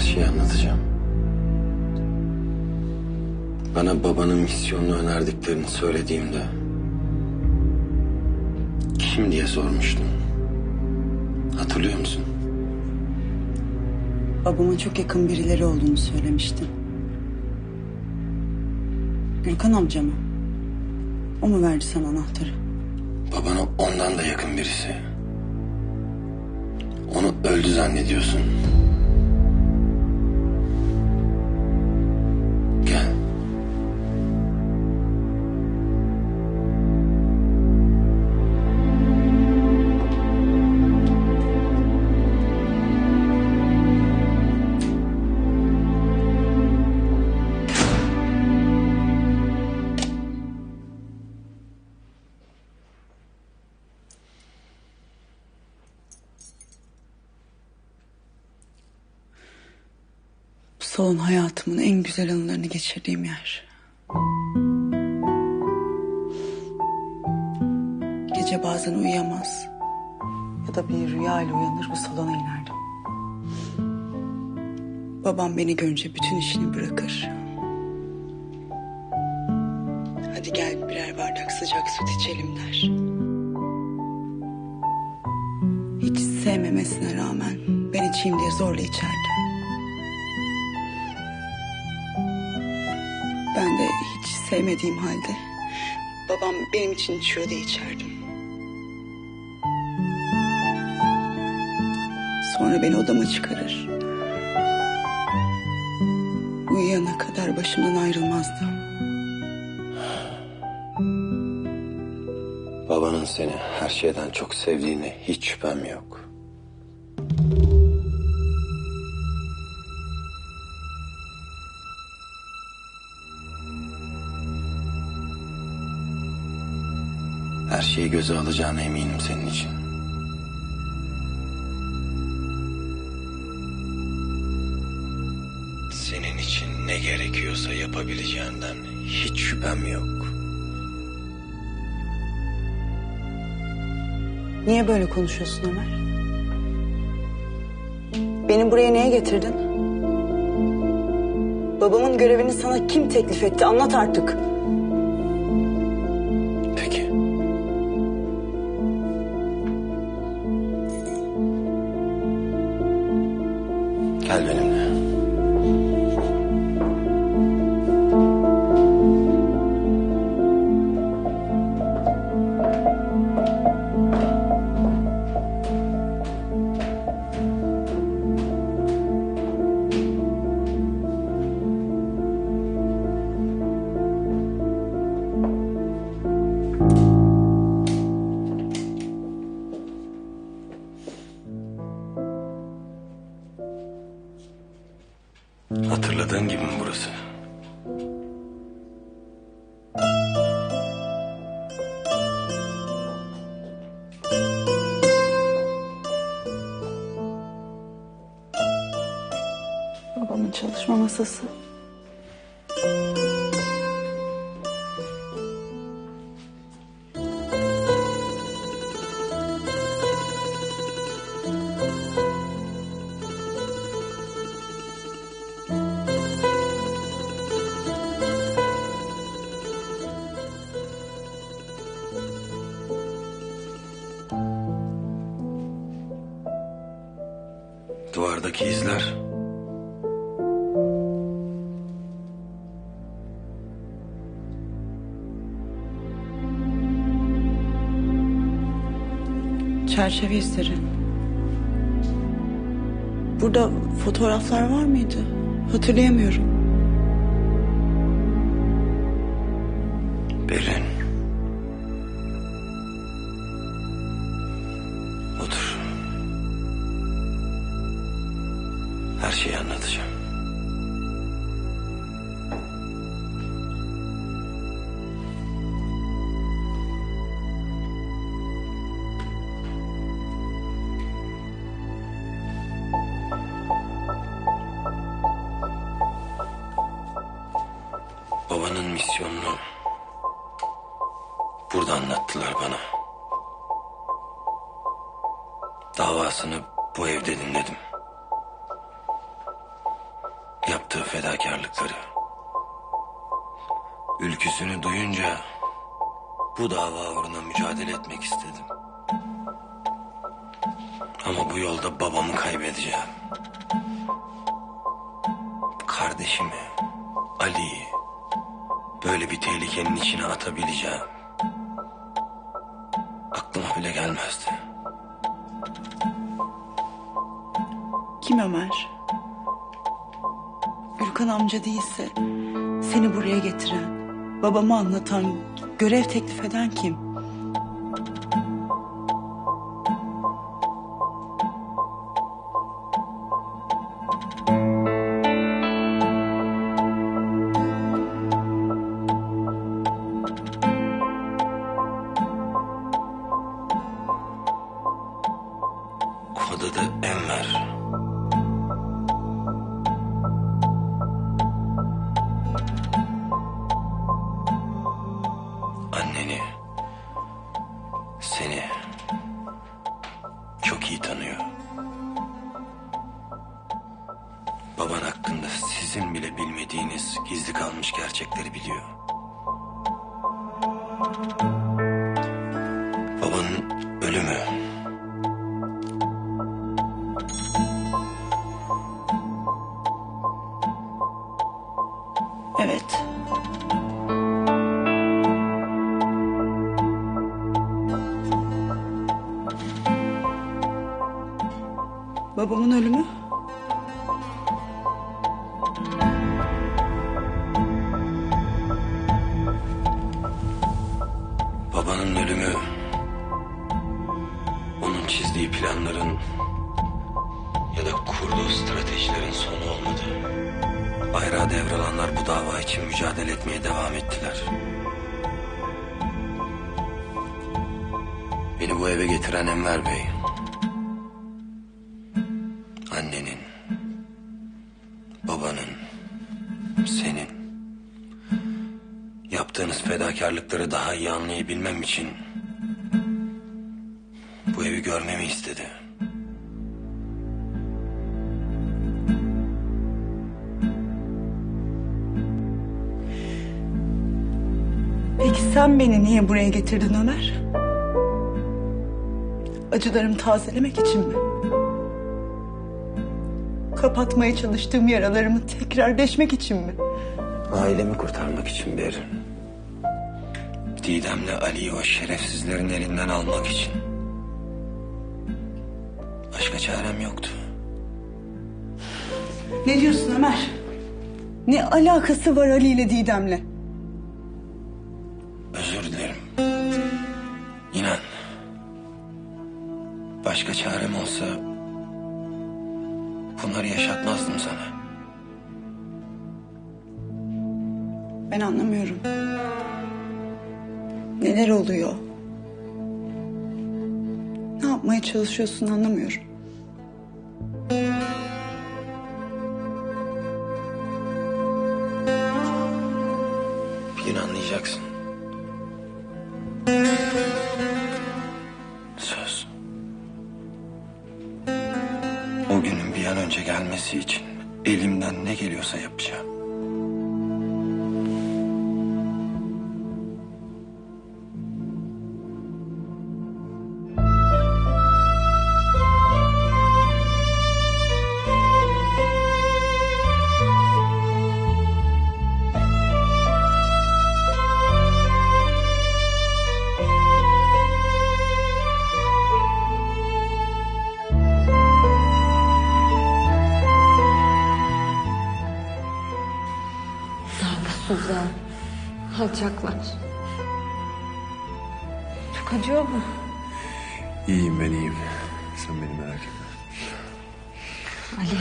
şeyi anlatacağım. Bana babanın misyonunu önerdiklerini söylediğimde... ...kim diye sormuştun. Hatırlıyor musun? Babama çok yakın birileri olduğunu söylemiştin. Gürkan amca mı? O mu verdi sana anahtarı? Babana ondan da yakın birisi. Onu öldü zannediyorsun. Salon hayatımın en güzel anılarını geçirdiğim yer. Gece bazen uyuyamaz ya da bir rüya ile uyanır bu salona inerdim. Babam beni görünce bütün işini bırakır. Hadi gel birer bardak sıcak süt içelim der. Hiç sevmemesine rağmen ben içeyim diye zorla içerdi. Ben de hiç sevmediğim halde babam benim için içiyor diye içerdim. Sonra beni odama çıkarır. Uyuyana kadar başımdan ayrılmazdı. Babanın seni her şeyden çok sevdiğine hiç şüphem yok. Şeyi göze alacağına eminim senin için. Senin için ne gerekiyorsa yapabileceğinden hiç şüphem yok. Niye böyle konuşuyorsun Ömer? Beni buraya niye getirdin? Babamın görevini sana kim teklif etti? Anlat artık. Babamın çalışma masası. Duvardaki izler. Çerçeve izleri. Burada fotoğraflar var mıydı? Hatırlayamıyorum. Berlin. Misyonunu burada anlattılar bana. Davasını bu evde dinledim. yaptığı fedakarlıkları. Ülküsünü duyunca bu dava uğruna mücadele etmek istedim. Ama bu yolda babamı kaybedeceğim. Kardeşimi, Ali'yi böyle bir tehlikenin içine atabileceğim. Aklıma bile gelmezdi. Kim Ömer? Gürkan amca değilse seni buraya getiren, babamı anlatan, görev teklif eden kim? Adı Enver. Anneni, seni çok iyi tanıyor. Baban hakkında sizin bile bilmediğiniz gizli kalmış gerçekleri biliyor. Evet. Babamın ölümü? Babanın ölümü onun çizdiği planların ya da kurduğu stratejilerin sonu olmadı. Bayrağı devralanlar bu dava için mücadele etmeye devam ettiler. Beni bu eve getiren Enver Bey. Annenin, babanın, senin Yaptığınız fedakarlıkları daha iyi anlayabilmem için bu evi görmemi istedi. Sen beni niye buraya getirdin Ömer? Acılarımı tazelemek için mi? Kapatmaya çalıştığım yaralarımı tekrar deşmek için mi? Ailemi kurtarmak için bir. Didem'le Ali'yi o şerefsizlerin elinden almak için. Başka çarem yoktu. Ne diyorsun Ömer? Ne alakası var Ali ile Didem'le? Başka çarem olsa bunları yaşatmazdım sana. Ben anlamıyorum. Neler oluyor? Ne yapmaya çalışıyorsun anlamıyorum. O günün bir an önce gelmesi için elimden ne geliyorsa yapacağım. Namussuzlar. Alçaklar. Çok acıyor mu? İyiyim ben iyiyim. Sen beni merak etme. Ali.